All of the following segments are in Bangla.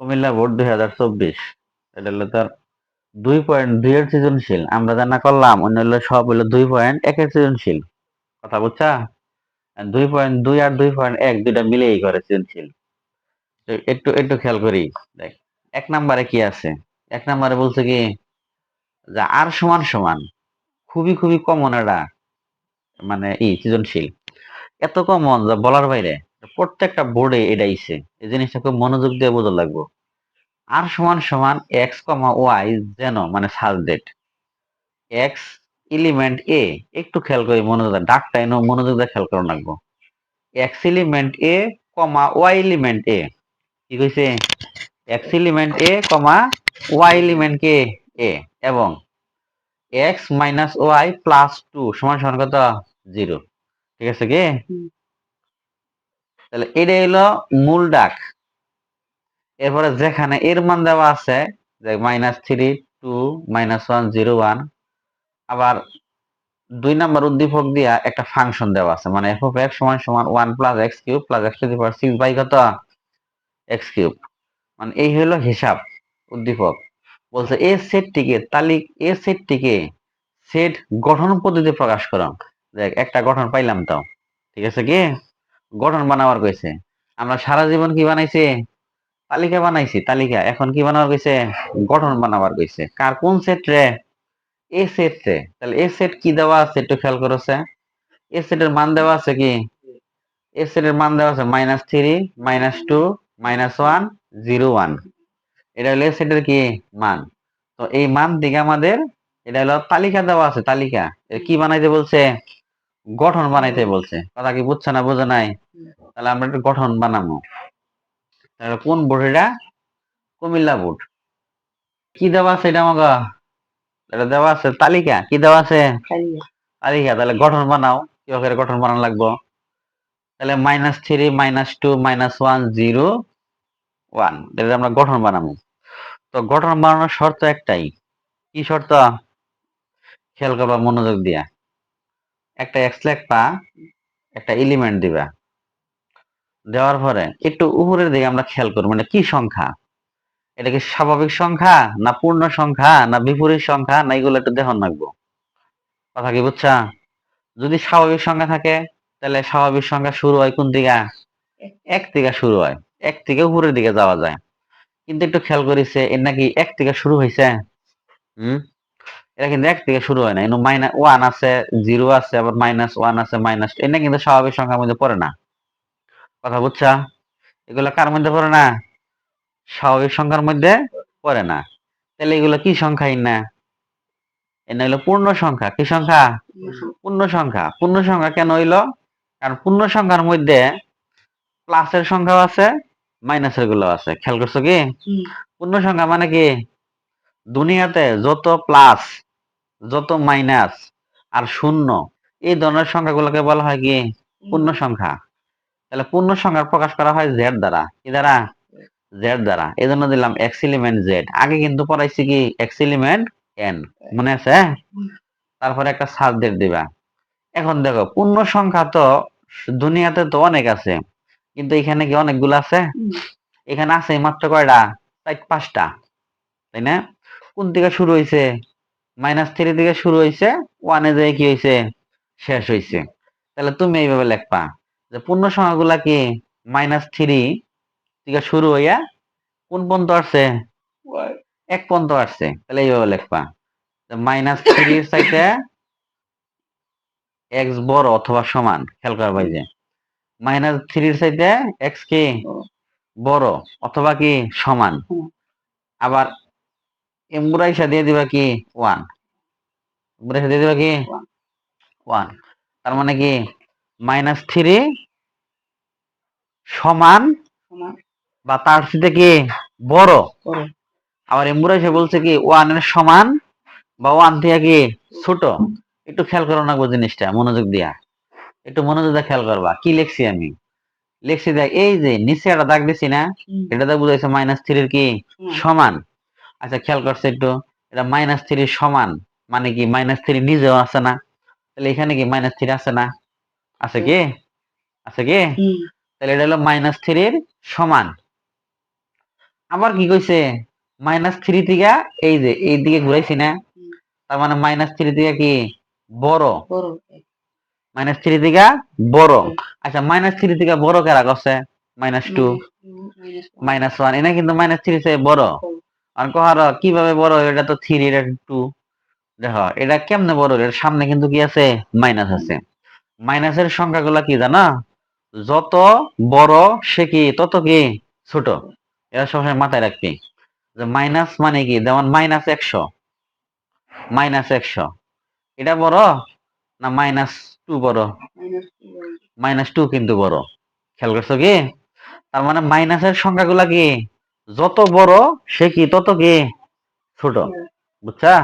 কুমিল্লা বোর্ড দুই হাজার চব্বিশ। এটা হলো তার দুই পয়েন্ট দুই এর সৃজনশীল। আমরা জানা করলাম, অন্য হলো সব হলো দুই পয়েন্ট একের সৃজনশীল। কথা বুঝছা? দুই পয়েন্ট দুই আর দুই পয়েন্ট এক দুইটা মিলেই করে সৃজনশীল। একটু একটু খেয়াল করি। দেখ, এক নম্বরে কি আছে? এক নম্বরে বলছে কি, যে আর সমান সমান খুবই খুবই কমন এটা মানে ই সৃজনশীল। এত কমন যা বলার বাইরে। প্রত্যেকটা বোর্ডে এটা আইছে এই জিনিসটা খুব মনোযোগ দিয়ে বোঝা লাগবে। আর সমান সমান এক্স কমা ওয়াই যেন মানে সাজডেট এক্স এলিমেন্ট এ একটু খেয়াল করি মনোযোগ ডাকটা এনে মনোযোগ দিয়ে খেয়াল করা লাগবো। X element A comma Y element A কি কইছে? X element A comma Y element K A এবং X minus Y plus two সমান সমান কত? জিরো ঠিক আছে কি। তাহলে এটা হলো মূল ডাক। এরপরে যেখানে এর মান দেওয়া আছে, যে minus three two minus one zero one আবার দুই নাম্বার উদ্দীপক দিয়া একটা ফাংশন দেওয়া আছে মানে এফ অফ এক্স সমান সমান one plus X cube plus X to power six by কত? এক্স কিউব মানে এই হলো হিসাব উদ্দীপক। বলছে এই সেটটিকে তালিক, এই সেটটিকে সেট গঠন পদ্ধতি প্রকাশ করো। দেখ, একটা গঠন পাইলাম তো। ঠিক আছে কি? গঠন বানাবার কইছে। আমরা সারা জীবন কি বানাইছি? তালিকা বানাইছি, তালিকা। এখন কি বানাবার কইছে? গঠন বানাবার কইছে। কার কোন সেট রে? এ সেট রে তাহলে এ সেট কি দেওয়া আছে একটু খেয়াল করছে? এ সেটের মান দেওয়া আছে কি? এ সেটের মান দেওয়া আছে minus three minus two minus one zero one এটা হলো সেটের কি? মান। তো এই মান দিকে আমাদের এটা হলো তালিকা দেওয়া আছে, তালিকা। কি বানাইতে বলছে? গঠন বানাইতে বলছে। কথা কি বুঝছে না বোঝে নাই? তাহলে আমরা একটু গঠন বানাবো। তাহলে কোন বোর্ড এটা? কুমিল্লা বোর্ড। কি দেওয়া আছে এটা আমাকে? এটা দেওয়া আছে তালিকা? কি দেওয়া আছে? তালিকা। তাহলে গঠন বানাও। কীভাবে গঠন বানানো লাগবো? তাহলে minus three minus two minus one zero one এটা আমরা গঠন বানাবো। তো গঠন বানানোর শর্ত একটাই। কি শর্ত? খেয়াল করবা মনোযোগ দিয়া। একটা এক্স লেখবা একটা এলিমেন্ট দিবা। দেওয়ার পরে একটু উপরের দিকে আমরা খেয়াল করব মানে কি সংখ্যা? এটা কি স্বাভাবিক সংখ্যা, না পূর্ণ সংখ্যা, না বিপরীত সংখ্যা, না এগুলো একটু দেখন লাগবো কথা কি বুঝছা? যদি স্বাভাবিক সংখ্যা থাকে, তাহলে স্বাভাবিক সংখ্যা শুরু হয় কোন দিকে? এক থেকে শুরু হয়, এক থেকে উপরের দিকে যাওয়া যায়। কিন্তু একটু খেয়াল করেছে, এর নাকি এক থেকে শুরু হয়েছে হম? এটা কিন্তু এক থেকে শুরু হয় না মাইনাস ওয়ান আছে জিরো আছে, আবার মাইনাস ওয়ান আছে মাইনাস এটা কিন্তু স্বাভাবিক সংখ্যার মধ্যে পড়ে না। কথা বুঝছা? এগুলো কার মধ্যে পড়ে না? স্বাভাবিক সংখ্যার মধ্যে পড়ে না। তাহলে এগুলো কি সংখ্যা না এটা হলো পূর্ণ সংখ্যা। কি সংখ্যা? পূর্ণ সংখ্যা। পূর্ণ সংখ্যা কেন হইল? কারণ পূর্ণ সংখ্যার মধ্যে প্লাসের সংখ্যাও আছে মাইনাসেরগুলো আছে। খেয়াল করছ কি? পূর্ণ সংখ্যা মানে কি? দুনিয়াতে যত প্লাস যত মাইনাস আর শূন্য এই ধরনের সংখ্যাগুলোকে বলা হয় কি? পূর্ণ সংখ্যা। তাহলে পূর্ণ সংখ্যা প্রকাশ করা হয় জেড দ্বারা। কি দ্বারা? জেড দ্বারা। এই জন্য দিলাম এক্স এলিমেন্ট জেড আগে কিন্তু পড়াইছি কি এক্স এলিমেন্ট এন মনে আছে? তারপরে একটা সাবজেক্ট দিবা। এখন দেখো, পূর্ণ সংখ্যা তো দুনিয়াতে তো অনেক আছে। কিন্তু এখানে কি অনেকগুলো আছে? এখানে আছে মাত্র কয়টা? চার, পাঁচটা। তাই না? কোন থেকে শুরু হয়েছে মাইনাস থ্রি থেকে শুরু হয়েছে ওয়ানে যে কি হয়েছে শেষ হয়েছে তাহলে তুমি এইভাবে লিখবা। যে পূর্ণ সংখ্যাগুলা কি? মাইনাস থ্রি থেকে শুরু হইয়া কোন পর্যন্ত আসছে? এক পর্যন্ত আসছে। তাহলে এইভাবে লিখবা। মাইনাস থ্রির চাইতে এক্স বড় অথবা সমান খেয়াল করবা যে। মাইনাস থ্রির চাইতে এক্স কি? বড়। অথবা কি? সমান। আবার এমব্রাইসা দিয়ে দিবা কি? ওয়ান এমব্রাইসা দিয়ে দিবা কি. ওয়ান তার মানে কি? মাইনাস থ্রি সমান বা তার সাথে কি? বড়। আবার এমব্রাইসা বলছে কি ওয়ানের সমান বা ওয়ান থেকে কি? ছোট। একটু খেয়াল করো না জিনিসটা মনোযোগ দিয়া। একটু মনোযোগ দিয়ে খেয়াল করবা। কি লিখছি আমি? লিখছি দেখ এই যে নিচে একটা দাগ দিছি না। এটা তো বুঝাইছে মাইনাস থ্রির কি? সমান। সমান। আচ্ছা খেয়াল করছে একটু। এটা মাইনাস থ্রির সমান মানে কি মাইনাস থ্রি নিজেও আছে না? তাহলে এখানে কি মাইনাস থ্রি আছে না? আছে কি? আছে কি? তাহলে এটা হলো মাইনাস থ্রির সমান। আবার কি কইছে? মাইনাস থ্রি থেকে এই যে এই দিকে ঘুরাইছি না। তার মানে মাইনাস থ্রি থেকে কি? বড়। মাইনাস থ্রি থেকে বড়। আচ্ছা মাইনাস থ্রি থেকে বড় কেরা করছে minus two minus two minus one এটা কিন্তু মাইনাস থ্রি থেকে বড়। আর কহার কীভাবে বড়? এটা তো থ্রি এটা টু দেখো এটা কেমনে বড়? এর সামনে কিন্তু কি আছে? মাইনাস আছে। মাইনাসের সংখ্যাগুলো কি জানা? যত বড় সে কি, তত কি ছোট? এটা সবসময় মাথায় রাখবি। যে মাইনাস মানে কি? যেমন মাইনাস একশো। মাইনাস একশো। এটা বড় না মাইনাস টু বড়। মাইনাস টু কিন্তু বড়। খেয়াল করছ কি? তার মানে মাইনাসের সংখ্যাগুলা কি? যত বড় সে কি, তত কি ছোট। বুঝছা?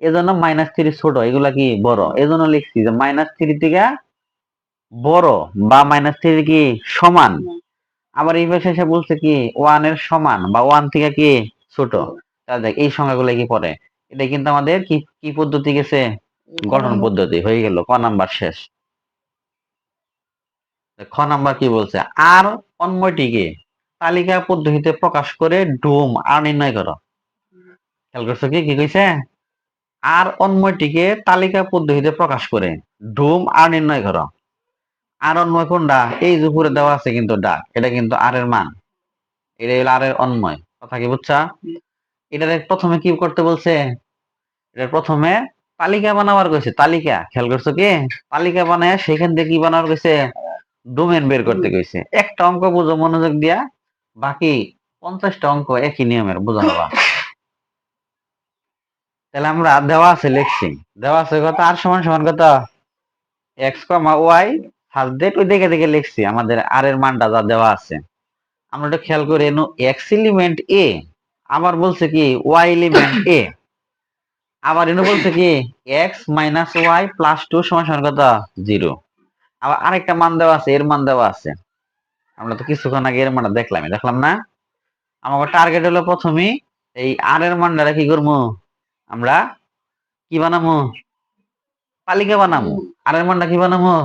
এজন্য মাইনাস থ্রি ছোট এগুলা কি বড়? এজন্য লিখছি যে মাইনাস থ্রি থেকে বড় বা মাইনাস থ্রি কি সমান? আবার এই এসে বলছে কি ওয়ানের সমান বা ওয়ান থেকে কি ছোট? তাহলে দেখ এই সংখ্যাগুলো কি পড়ে? এটা কিন্তু আমাদের কি কি পদ্ধতি গেছে? গঠন পদ্ধতি হয়ে গেল ক নাম্বার শেষ। খ নাম্বার কি বলছে? আর অন্যটিকে তালিকা পদ্ধতিতে প্রকাশ করে ডোম আর নির্ণয় করো। খেয়াল করছ কি কি কইছে? আর অন্যটিকে তালিকা পদ্ধতিতে প্রকাশ করে। ডোম আর নির্ণয় করো। আর অন্যয় কোনটা? এই যে দেওয়া আছে কিন্তু ডাক এটা কিন্তু আর এর মান। এটা হলো আর এর অন্যয়। কথা কি বুঝছা? এটা প্রথমে কি করতে বলছে? এটা প্রথমে তালিকা বানাবার কইছে। তালিকা, খেয়াল করছ কি? তালিকা বানায় সেখান থেকে কি বানাবার কইছে? ডোমেন বের করতে কইছে। একটা অঙ্ক বুঝো মনোযোগ দিয়া। বাকি পঞ্চাশটা অঙ্ক একই নিয়মের, বুঝো নেবা তাহলে আমরা দেওয়া আছে লিখছি। দেওয়া আছে কত? আর সমান সমান কত? X comma Y first date ওই দেখে দেখে লিখছি। আমাদের আর এর মানটা যা দেওয়া আছে। আমরা একটু খেয়াল করি এক্স এলিমেন্ট এ আবার বলছে কি ওয়াই এলিমেন্ট এ আবার এনে বলছে কি X minus Y plus two সমান সমান কত? জিরো আবার আরেকটা মান দেওয়া আছে, এর মান দেওয়া আছে। আমরা তো কিছুক্ষণ আগে এর মানটা দেখলাম দেখলাম না? আমার টার্গেট হলো প্রথমে এই আর এর মানটা কি করব? আমরা কি বানামো? তালিকা বানামো। আর এর মানটা কি বানামো?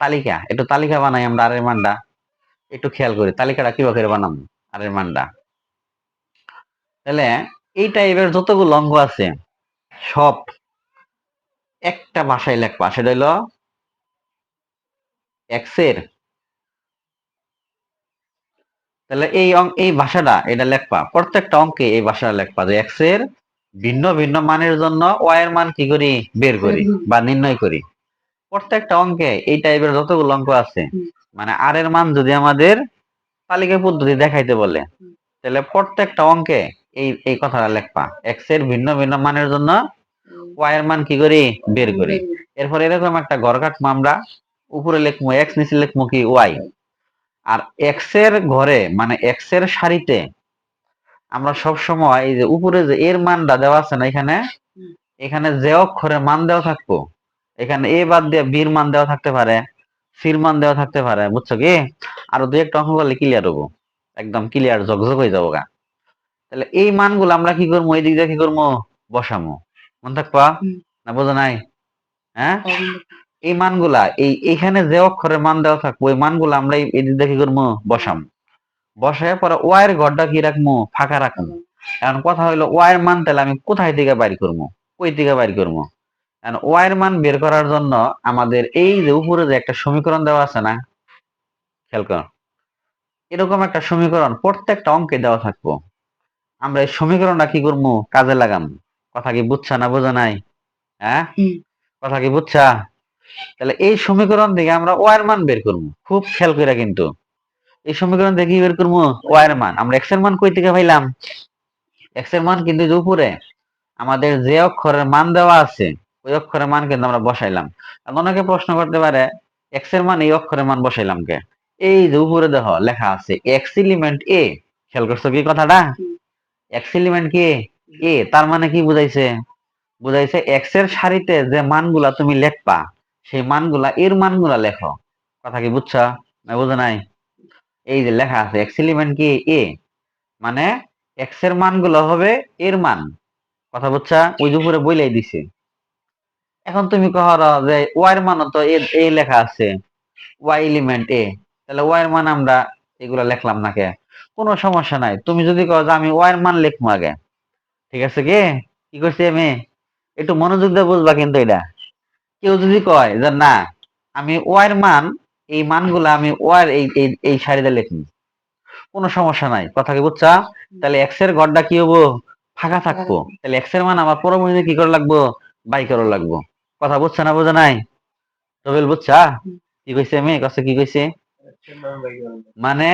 তালিকা। একটু তালিকা বানাই আমরা আর এর মানটা। একটু খেয়াল করি, তালিকাটা কীভাবে করে বানাবো আর এর মানটা? তাহলে এই টাইপের যতগুলো অঙ্গ আছে, সব একটা ভাষায় লেখবা। সেটা হলো এক্সের তাহলে এই এই ভাষাটা এটা লেখবা। প্রত্যেকটা অঙ্কে এই ভাষাটা লেখবা যে এক্সের ভিন্ন ভিন্ন মানের জন্য ওয়াই এর মান কি করি? বের করি বা নির্ণয় করি। প্রত্যেকটা অঙ্কে এই টাইপের যতগুলো অঙ্ক আছে মানে আর এর মান যদি আমাদের তালিকা পদ্ধতি দেখাইতে বলে তাহলে প্রত্যেকটা অঙ্কে এই এই কথাটা লেখবা। এক্সের ভিন্ন ভিন্ন মানের জন্য ওয়াই এর মান কি করি? বের করি। এরপর এরকম একটা ঘর কাটবো আমরা উপরে লিখব এক্স নিচে লিখব কি? ওয়াই আর এক্সের ঘরে মানে এক্সের সারিতে আমরা সব সময় এই যে উপরে যে এর মানটা দেওয়া আছে না এখানে এখানে যে অক্ষরের মান দেওয়া থাকব এখানে এ বাদ দিয়ে বির মান দেওয়া থাকতে পারে সির মান দেওয়া থাকতে পারে বুঝছ কি? আরও দুই একটা অঙ্ক করলে ক্লিয়ার হব একদম ক্লিয়ার জগজগ হয়ে যাব গা। তাহলে এই মানগুলো আমরা কি করব? এই দিক দিয়ে কি করব? বসামো মন থাকবা? না বোঝো নাই? হ্যাঁ? এই মানগুলা এই এখানে যে অক্ষরের মান দেওয়া থাকব ওই মানগুলো আমরা এই এই দিক দিয়ে কি করব? বসাম বসায় পরে ওয়ার ঘরটা কি রাখব ফাঁকা রাখব এখন কথা হইল ওয়ার মান তাহলে আমি কোথায় থেকে বাইর করব কই থেকে বাইর করব এখন ওয়ার মান বের করার জন্য আমাদের এই যে উপরে যে একটা সমীকরণ দেওয়া আছে না খেয়াল করো। এরকম একটা সমীকরণ প্রত্যেকটা অঙ্কে দেওয়া থাকব। আমরা এই সমীকরণটা কি করব কাজে লাগাম। কথা কি বুঝছা না বোঝা নাই? হ্যাঁ? কথা কি বুঝছা? তাহলে এই সমীকরণ থেকে আমরা ওয়ার মান বের করব খুব খেয়াল করে কিন্তু। এই সমীকরণ থেকে বের করব। ওয়ার মান। আমরা এক্সের মান কই থেকে পাইলাম। এক্সের মান কিন্তু উপরে আমাদের যে অক্ষরের মান দেওয়া আছে, ওই অক্ষরের মান কিন্তু আমরা বসাইলাম। অনেকে প্রশ্ন করতে পারে এক্সের মান এই অক্ষরের মান বসাইলাম কে? এই যে উপরে দেখো, লেখা আছে এক্স এলিমেন্ট এ খেয়াল করছ কি কথাটা। এক্স এলিমেন্ট কি? এ তার মানে কি বুঝাইছে? বুঝাইছে এক্সের সারিতে যে মানগুলা তুমি লেখবা, সেই মানগুলা, এর মানগুলা লেখো। কথা কি বুঝছা? না বুঝো নাই? এই যে লেখা আছে এক্স এলিমেন্ট কি? এ মানে এক্সের মানগুলো হবে এর মান। কথা বুঝছা? ওই যে উপরে বইলাই দিছে। এখন তুমি কহর যে ওয়াই এর মানও তো এ লেখা আছে। ওয়াই এলিমেন্ট এ তাহলে ওয়াই এর মান আমরা এগুলা লিখলাম না কে? কোনো সমস্যা নাই। তুমি যদি কও যে আমি ওয়াই এর মান লিখব আগে, ঠিক আছে কি? কি করছি আমি? একটু মনোযোগ দিয়ে বুঝবা কিন্তু এটা। কেউ যদি কয় যে না, আমি ওয়াই এর মান এই মানগুলো আমি ওয়াই এই এই সারিতে লিখব কোনো সমস্যা নাই। কথা কি বুঝছা? তাহলে এক্সের ঘরটা কি হব? ফাঁকা থাকব। তাহলে এক্সের মান আমার পরবর্তীতে কি করে লাগবো? বাই করে লাগবো। কথা বুঝছে না বোঝা নাই? রবিল বুঝছা? কি কইছে আমি কাছে কি কইছে? মানে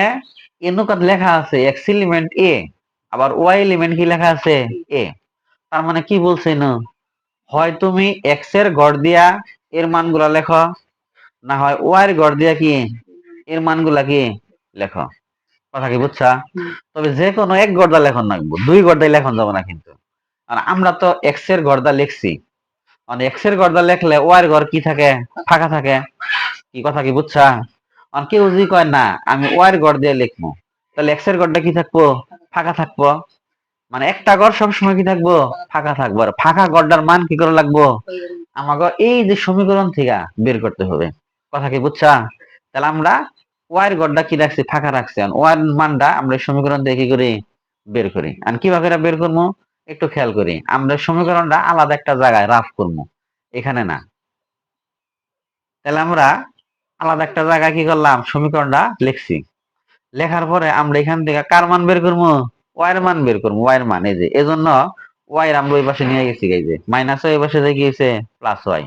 এনুকাত লেখা আছে এক্স এলিমেন্ট এ আবার ওয়াই এলিমেন্ট কি লেখা আছে? এ তার মানে কি বলছে না হয় তুমি এক্সের গড় দিয়া এর মানগুলা লেখো। না হয় ওয়াই এর গড় দিয়া কি এর মানগুলা কি লেখো? কথা কি বুঝছা? তবে যে কোনো এক গড়দা লেখন লাগবো দুই গড়দাই লেখন যাব না কিন্তু। আর আমরা তো এক্সের গড়দা লিখছি। মানে এক্সের গড়দা লেখলে ওয়াই এর ঘর কি থাকে? ফাঁকা থাকে। কি কথা কি বুঝছা? আর কেউ যদি কয়, না, আমি ওয়াই এর গড় দিয়ে লিখব। তাহলে এক্সের গড়টা কি থাকব? ফাঁকা থাকব। মানে একটা গড় সবসময় কি থাকব? ফাঁকা থাকব। আর ফাঁকা গড়টার মান কি করে লাগবো? আমাকে এই যে সমীকরণ থেকে বের করতে হবে। কথা কি বুঝছা? তাহলে আমরা ওয়ার গড়টা কি রাখছি? ফাঁকা রাখছি। ওয়ার মানটা আমরা সমীকরণ থেকে কি করি? বের করি। আর কীভাবে বের করব? একটু খেয়াল করি। আমরা সমীকরণটা আলাদা একটা জায়গায় রাফ করব। এখানে না। তাহলে আমরা আলাদা একটা জায়গায় কি করলাম? সমীকরণটা লিখছি। লেখার পরে আমরা এখান থেকে কার মান বের করব? ওয়ার মান বের করব। ওয়ার মান। এই যে, এজন্য ওয়াই আমরা ওই পাশে নিয়ে গেছি। এই যে মাইনাস ওই পাশে গিয়েছে প্লাস ওয়াই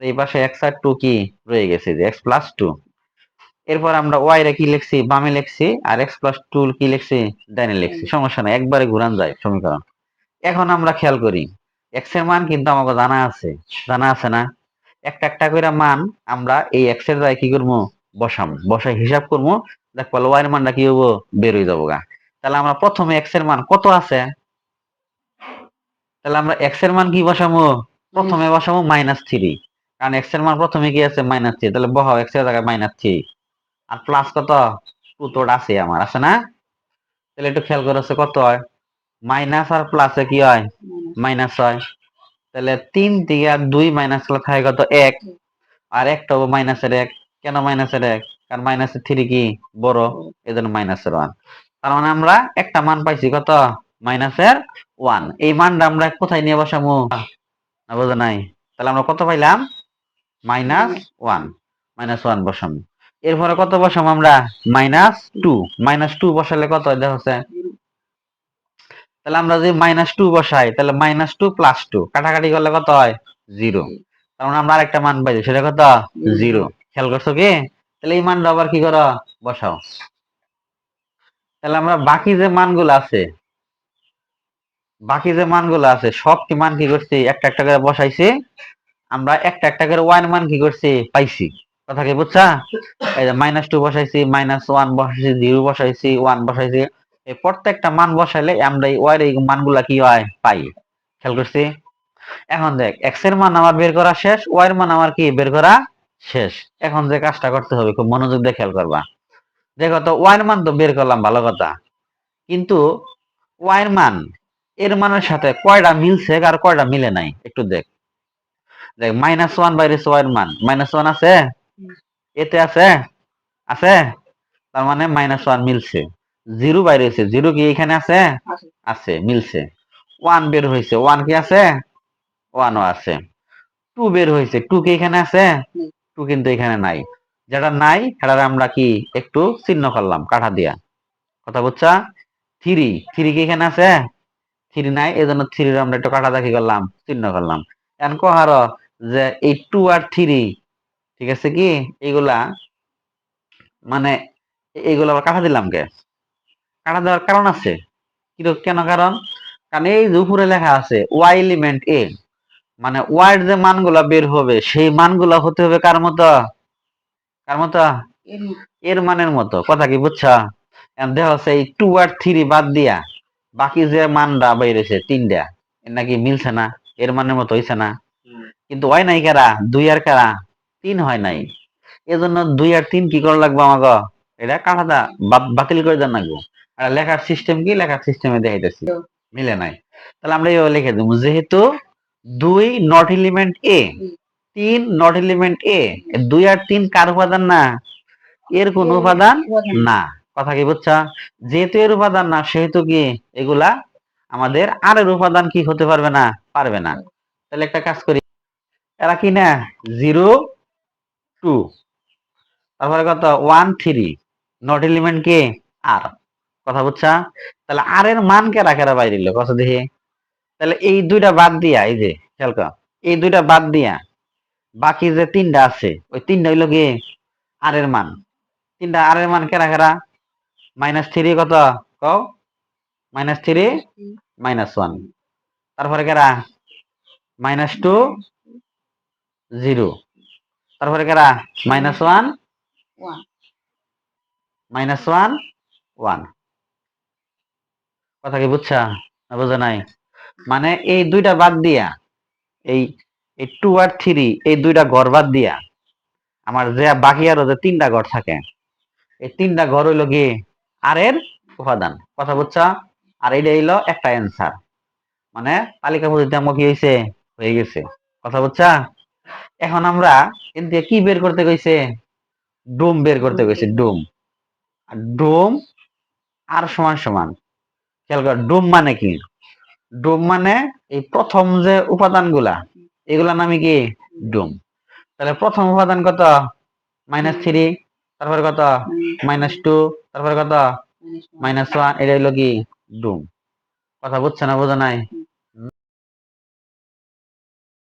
এই পাশে এক্স আর টু কি রয়ে গেছে যে এক্স প্লাস টু এরপর আমরা ওয়াই রে কি লিখছি? বামে লিখছি আর এক্স প্লাস টু কি লিখছি? ডাইনে লিখছি। সমস্যা নাই, একবারে ঘুরান যায় সমীকরণ। এখন আমরা খেয়াল করি এক্সের মান কিন্তু আমাকে জানা আছে জানা আছে না? একটা একটা করে মান আমরা এই এক্সের জায়গায় কি করব? বসাম বসাই হিসাব করব দেখ পালো ওয়াই এর মানটা কি হব বের হয়ে যাব গা। তাহলে আমরা প্রথমে এক্সের মান কত আছে? তাহলে আমরা এক্সের মান কি বসাবো? প্রথমে বসাবো মাইনাস থ্রি কারণ এক্সের মান প্রথমে কি আছে? মাইনাস থ্রি তাহলে বহাও এক্সের জায়গায় মাইনাস থ্রি আর প্লাস কত? টু আছে আমার আছে না? তাহলে একটু খেয়াল করে কত হয়? মাইনাস আর প্লাসে কি হয়? মাইনাস হয়। তাহলে তিন থেকে আর দুই মাইনাস করলে থাকে কত? এক। আর একটা মাইনাসের এক। কেন মাইনাসের এক? কারণ মাইনাসের থ্রি কি? বড়। এই জন্য মাইনাসের ওয়ান তার মানে আমরা একটা মান পাইছি কত? মাইনাসের ওয়ান এই মানটা আমরা কোথায় নিয়ে বসাবো না বোঝা নাই। তাহলে আমরা কত পাইলাম? মাইনাস ওয়ান মাইনাস ওয়ান বসাবো। এরপরে কত বসাবো আমরা? মাইনাস টু মাইনাস টু বসালে কত হয়? দেখো? তাহলে আমরা যদি মাইনাস টু বসাই তাহলে মাইনাস টু প্লাস টু কাটাকাটি করলে কত হয়? জিরো তার মানে আমরা আরেকটা মান পাইছি। সেটা কত? জিরো খেয়াল করছ কি? তাহলে এই মানটা আবার কি করো? বসাও। তাহলে আমরা বাকি যে মানগুলো আছে বাকি যে মানগুলো আছে সবটি মান কি করছি? একটা একটা করে বসাইছি। আমরা একটা একটা করে ওয়ান মান কি করছি? পাইছি। কথা কি বুঝছা? এই যে মাইনাস টু বসাইছি মাইনাস ওয়ান বসাইছি জিরো বসাইছি ওয়ান বসাইছি। এই প্রত্যেকটা মান বসাইলে আমরা এই ওয়ার এই মানগুলা কি হয়? পাই। খেয়াল করছি? এখন দেখ এক্সের মান আমার বের করা শেষ ওয়াই এর মান আমার কি বের করা শেষ। এখন যে কাজটা করতে হবে, খুব মনোযোগ দিয়ে খেয়াল করবা। দেখো তো ওয়াই এর মান তো বের করলাম, ভালো কথা। কিন্তু ওয়াই এর মান, এর মানের সাথে কয়টা মিলছে আর কয়টা মিলে নাই? একটু দেখ। দেখ মাইনাস ওয়ান বাইরে ওয়াই এর মান। মাইনাস ওয়ান আছে? এতে আছে? আছে? তার মানে মাইনাস ওয়ান মিলছে। জিরো বাইরে হয়েছে জিরো কি এখানে আছে? আছে। আছে মিলছে। ওয়ান বের হয়েছে। ওয়ান কি আছে? ওয়ানও আছে। টু বের হয়েছে। টু কি এখানে আছে? টু কিন্তু এখানে নাই। যেটা নাই সেটা আমরা কি একটু চিহ্ন করলাম কাঠা দিয়া। কথা বুঝছা? থ্রি থ্রি কি এখানে আছে? থ্রি নাই। এই জন্য থ্রির আমরা একটু কাটা দেখি করলাম চিহ্ন করলাম। এখন কহার যে এই টু আর থ্রি ঠিক আছে কি? এইগুলা মানে এইগুলো আবার কাটা দিলাম কে? কাটা দেওয়ার কারণ আছে। কেন কারণ? কারণ এই যে উপরে লেখা আছে ওয়াই এলিমেন্ট এ মানে ওয়াইড যে মানগুলা বের হবে সেই মানগুলা হতে হবে কার মতো? কার মতো? এর মানের মতো। কথা কি বুঝছা? দেখা যাচ্ছে এই টু আর থ্রি বাদ দিয়া বাকি যে মানটা বাইরেছে তিনটা এর নাকি মিলছে না এর মানের মতো হইছে না। কিন্তু হয় নাই কারা? দুই আর কারা? তিন হয় নাই। এজন্য দুই আর তিন কি করা লাগবে আমাকে এটা কাঠাটা বাতিল করে দেন লাগবো। আর লেখার সিস্টেম কি? লেখার সিস্টেমে দেখাইতেছি। মিলে নাই। তাহলে আমরা এইভাবে লিখে দেবো। যেহেতু দুই নট এলিমেন্ট এ তিন নট এলিমেন্ট এ দুই আর তিন কার উপাদান না? এর কোন উপাদান না। কথা কি বুঝছা? যেহেতু এর উপাদান না সেহেতু কি? এগুলা আমাদের আর এর উপাদান কি হতে পারবে না? পারবে না। তাহলে একটা কাজ করি। এরা কি না? জিরো টু তারপরে কত? ওয়ান থ্রি নট এলিমেন্ট কে? আর কথা বুঝছা? তাহলে আর এর মান কেরা কেরা বাইরে দিল কত দেখি? তাহলে এই দুইটা বাদ দিয়া, এই যে, খেয়াল কর। এই দুইটা বাদ দিয়া, বাকি যে তিনটা আছে, ওই তিনটা হইল কি? আর এর মান। তিনটা আর এর মান কেরা কেরা মাইনাস থ্রি কত? কও? মাইনাস থ্রি মাইনাস ওয়ান তারপরে কেরা মাইনাস টু জিরো। তারপরে কেরা? Minus one? Minus one one. কথা কি বুঝছা? না বুঝা নাই? মানে এই দুইটা বাদ দিয়া এই টু আর থ্রি এই দুইটা ঘর বাদ দিয়া আমার যে বাকি আরও যে তিনটা ঘর থাকে এই তিনটা ঘর হইল কি? আর এর উপাদান। কথা বুঝছা? আর এইটা হইল একটা অ্যান্সার মানে তালিকা পদ্ধতি আমার কি হয়েছে হয়ে গেছে। কথা বুঝছা এখন আমরা কিন্তু কি বের করতে কইছে? ডোম বের করতে কইছে, ডোম। আর ডোম আর সমান সমান। খেয়াল কর, ডোম মানে কি? ডোম মানে এই প্রথম যে উপাদানগুলা এগুলা নামে কি? ডোম। তাহলে প্রথম উপাদান কত? মাইনাস থ্রি, তারপর কত? মাইনাস টু, তারপরে কত? মাইনাস ওয়ান, এটা হইল কি? ডোম। কথা বুঝছে না, বোঝা নাই?